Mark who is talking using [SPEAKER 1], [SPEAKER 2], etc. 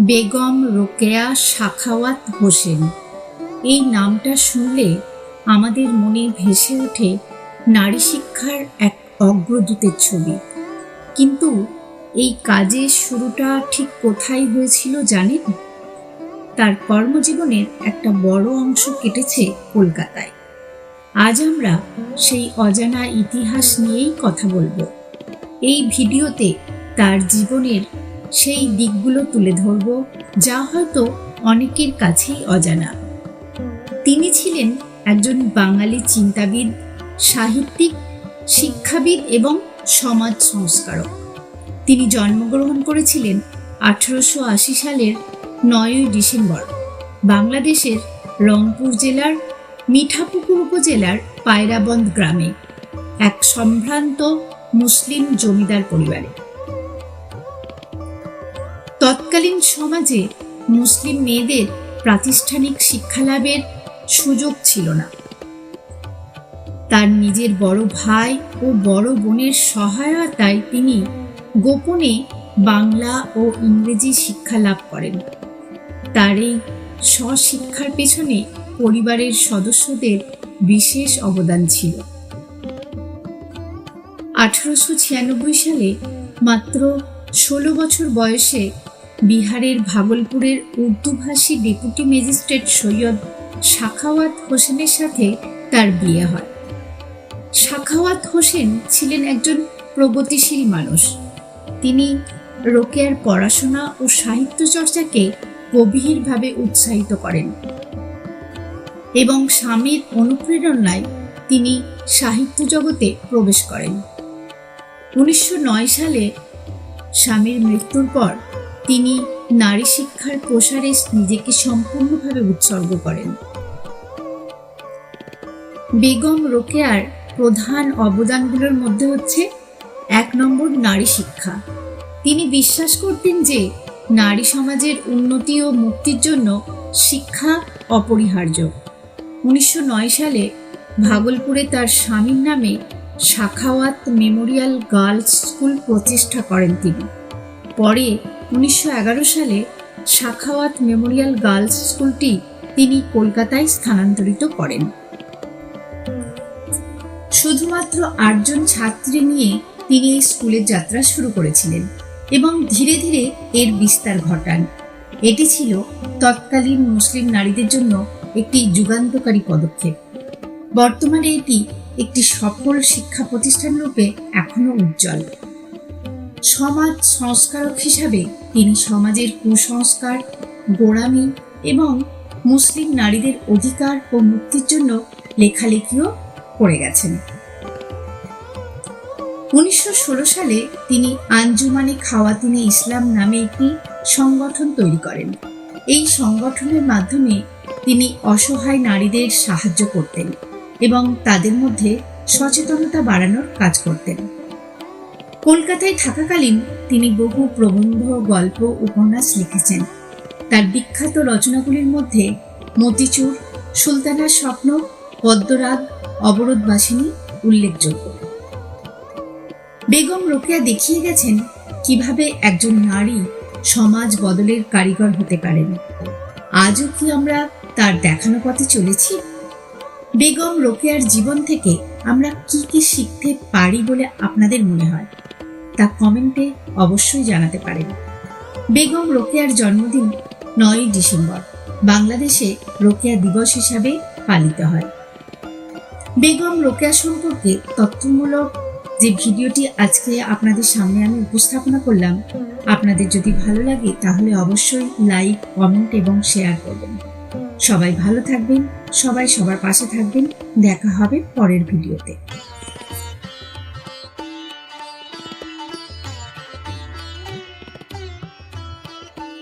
[SPEAKER 1] বেগম রোকেয়া সাখাওয়াত হোসেন। এই নামটা শুনলে আমাদের মনে ভেসে ওঠে নারী শিক্ষার এক অগ্রদূতের ছবি। কিন্তু এই কাজের শুরুটা ঠিক কোথায় হয়েছিল জানেন? তার কর্মজীবনের একটা বড় অংশ কেটেছে কলকাতায়। আজ আমরা সেই অজানা ইতিহাস নিয়েই কথা বলব। এই ভিডিওতে তার জীবনের সেই দিকগুলো তুলে ধরব যা হয়তো অনেকের কাছেই অজানা। তিনি ছিলেন একজন বাঙালি চিন্তাবিদ, সাহিত্যিক, শিক্ষাবিদ এবং সমাজ সংস্কারক। তিনি জন্মগ্রহণ করেছিলেন আঠারোশো আশি সালের নয়ই ডিসেম্বর বাংলাদেশের রংপুর জেলার মিঠাপুকুর উপজেলার পায়রাবন্দ গ্রামে এক সম্ভ্রান্ত মুসলিম জমিদার পরিবারে। তৎকালীন সমাজে মুসলিম মেয়েদের প্রাতিষ্ঠানিক শিক্ষালাভের সুযোগ ছিল না। তার নিজের বড় ভাই ও বড় বোনের সহায়তায় তিনি গোপনে বাংলা ও ইংরেজি শিক্ষা লাভ করেন। তার এই স্বশিক্ষার পেছনে পরিবারের সদস্যদের বিশেষ অবদান ছিল। আঠারোশো ছিয়ানব্বই সালে মাত্র ষোলো বছর বয়সে বিহারের ভাগলপুরের উর্দুভাষী ডেপুটি ম্যাজিস্ট্রেট সৈয়দ সাখাওয়াত হোসেনের সাথে তার বিয়ে হয়। সাখাওয়াত হোসেন ছিলেন একজন প্রগতিশীল মানুষ। তিনি রোকেয়ার পড়াশোনা ও সাহিত্য চর্চাকে গভীরভাবে উৎসাহিত করেন এবং স্বামীর অনুপ্রেরণায় তিনি সাহিত্য জগতে প্রবেশ করেন। উনিশশো নয় সালে স্বামীর মৃত্যুর পর তিনি নারী শিক্ষার প্রসারে নিজেকে সম্পূর্ণভাবে উৎসর্গ করেন। বেগম রোকেয়ার প্রধান অবদানগুলোর মধ্যে হচ্ছে এক নম্বর নারী শিক্ষা। তিনি বিশ্বাস করতেন যে নারী সমাজের উন্নতি ও মুক্তির জন্য শিক্ষা অপরিহার্য। উনিশশো নয় সালে ভাগলপুরে তার স্বামীর নামে শাখাওয়াত মেমোরিয়াল গার্লস স্কুল প্রতিষ্ঠা করেন তিনি। পরে উনিশশো সালে শাখাওয়াত মেমোরিয়াল গার্লস স্কুলটি তিনি কলকাতায় স্থানান্তরিত করেন। শুধুমাত্র আটজন ছাত্রী নিয়ে তিনি এই স্কুলের যাত্রা শুরু করেছিলেন এবং ধীরে ধীরে এর বিস্তার ঘটান। এটি ছিল তৎকালীন মুসলিম নারীদের জন্য একটি যুগান্তকারী পদক্ষেপ। বর্তমানে এটি একটি সফল শিক্ষা প্রতিষ্ঠান রূপে এখনও উজ্জ্বল। সমাজ সংস্কারক হিসাবে তিনি সমাজের কুসংস্কার, গোড়ামি এবং মুসলিম নারীদের অধিকার ও মুক্তির জন্য লেখালেখিও করে গেছেন। উনিশশো ষোলো সালে তিনি আঞ্জুমানে খাওয়াতিনে ইসলাম নামে একটি সংগঠন তৈরি করেন। এই সংগঠনের মাধ্যমে তিনি অসহায় নারীদের সাহায্য করতেন এবং তাদের মধ্যে সচেতনতা বাড়ানোর কাজ করতেন। কলকাতায় থাকাকালীন তিনি বহু প্রবন্ধ, গল্প, উপন্যাস লিখেছেন। তার বিখ্যাত রচনাগুলির মধ্যে মতিচুর, সুলতানার স্বপ্ন, পদ্মরাগ, অবরোধবাসিনী উল্লেখযোগ্য। বেগম রোকেয়া দেখিয়ে গেছেন কীভাবে একজন নারী সমাজ বদলের কারিগর হতে পারেন। আজও কি আমরা তার দেখানো পথে চলেছি? বেগম রোকেয়ার জীবন থেকে আমরা কি কি শিখতে পারি বলে আপনাদের মনে হয়? তা কমেন্টে অবশ্যই জানাতে পারেন। বেগম রোকেয়ার জন্মদিন নয়ই ডিসেম্বর, বাংলাদেশে রোকেয়া দিবস হিসাবে পালিত হয়। বেগম রোকেয়া সম্পর্কে তথ্যমূলক যে ভিডিওটি আজকে আপনাদের সামনে আমি উপস্থাপনা করলাম, আপনাদের যদি ভালো লাগে তাহলে অবশ্যই লাইক, কমেন্ট এবং শেয়ার করবেন। সবাই ভালো থাকবেন, সবাই সবার পাশে থাকবেন। দেখা হবে পরের ভিডিওতে।